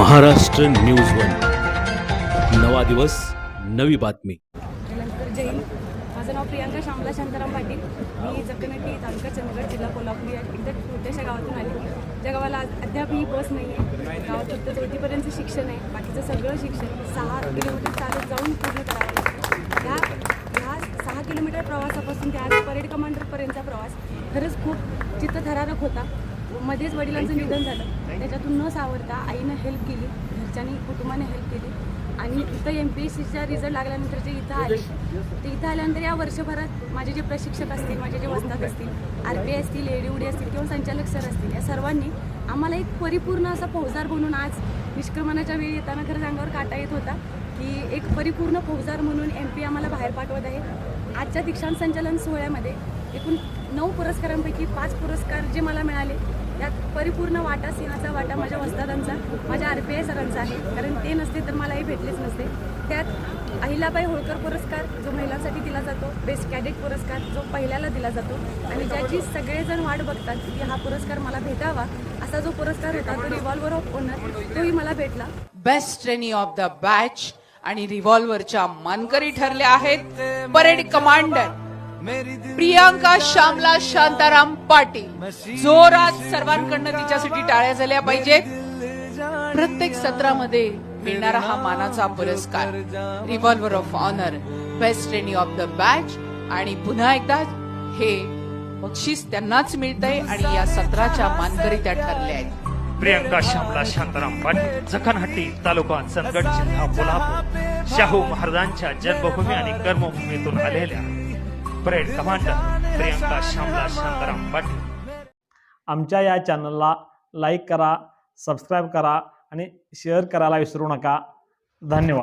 Maharashtra news one. नवा दिवस नवी बातमी. त्यानंतर जैन माझं नाव प्रियांका श्यामला शांताराम पाटील. मी जगनटी तालुका चंदगड जिल्हा कोल्हापूर या एकदम छोट्याशा गावातून आले ज्या गावाला आज- अद्याप ही बस नाही आहे. गावात फक्त चौथीपर्यंत शिक्षण आहे. बाकीचं सगळं शिक्षण सहा किलोमीटर चालत जाऊन पूर्ण करावं लागतं. ह्या ह्या सहा किलोमीटर प्रवासापासून त्या परेड कमांडरपर्यंतचा प्रवास खरंच खूप चित्तथरारक होता. मध्येच वडिलांचं निधन झालं. त्याच्यातून न सावरता आईनं हेल्प केली. घरच्यांनी कुटुंबाने हेल्प केली. आणि इथं एम पी एस सीचा रिझल्ट लागल्यानंतर जे इथं आले ते इथं आल्यानंतर या वर्षभरात माझे जे प्रशिक्षक असतील माझे जे वस्तात असतील आर पी आय असतील एडीओडी असतील किंवा संचालक सर असतील या सर्वांनी आम्हाला एक परिपूर्ण असा फौजदार बनून आज निष्क्रमणाच्या वेळी येताना खरंच अंगावर काटा येत होता की एक परिपूर्ण फौजदार म्हणून एम पी आम्हाला बाहेर पाठवत आहे. आजच्या दीक्षांत संचालन सोहळ्यामध्ये एकूण नऊ पुरस्कारांपैकी पाच पुरस्कार जे मला मिळाले त्यात परिपूर्ण वाटा सिंहाचा वाटा माझ्या वस्तादांचा माझ्या आर पी आय सरांचा आहे. कारण ते नसते तर मलाही भेटलेच नसते. त्यात अहिलाबाई होळकर पुरस्कार जो महिलांसाठी दिला जातो बेस्ट कॅडेट पुरस्कार जो पहिल्याला दिला जातो. आणि ज्याची सगळेजण वाट बघतात की हा पुरस्कार मला भेटावा असा जो पुरस्कार होता तो रिव्हॉल्वर ऑफ ओनर तोही मला भेटला. Best trainee of the batch आणि रिव्हॉल्वरच्या मानकरी ठरल्या आहेत. Parade commander Priyanka Shyamala Shantaram Patil. जोरात सर्वांकडनं तिच्यासाठी टाळ्या झाल्या पाहिजेत. प्रत्येक सत्रामध्ये मिळणारा हा मानाचा पुरस्कार revolver of honour best trainee of the batch आणि पुन्हा एकदा हे बक्षीस त्यांनाच मिळतंय आणि या सत्राच्या मानकरी त्या ठरल्या आहेत. प्रियंका श्यामला शांताराम पाटील जखनहट्टी तालुका चंदगड जिल्हा कोल्हापूर. शाहू महाराजांच्या जन्मभूमी आणि कर्मभूमीतून आलेल्या परेड कमांडर प्रियंका श्यामदास शांताराम पाटील आमच्या या चॅनलला लाईक करा सबस्क्राईब करा आणि शेअर करायला विसरू नका. धन्यवाद.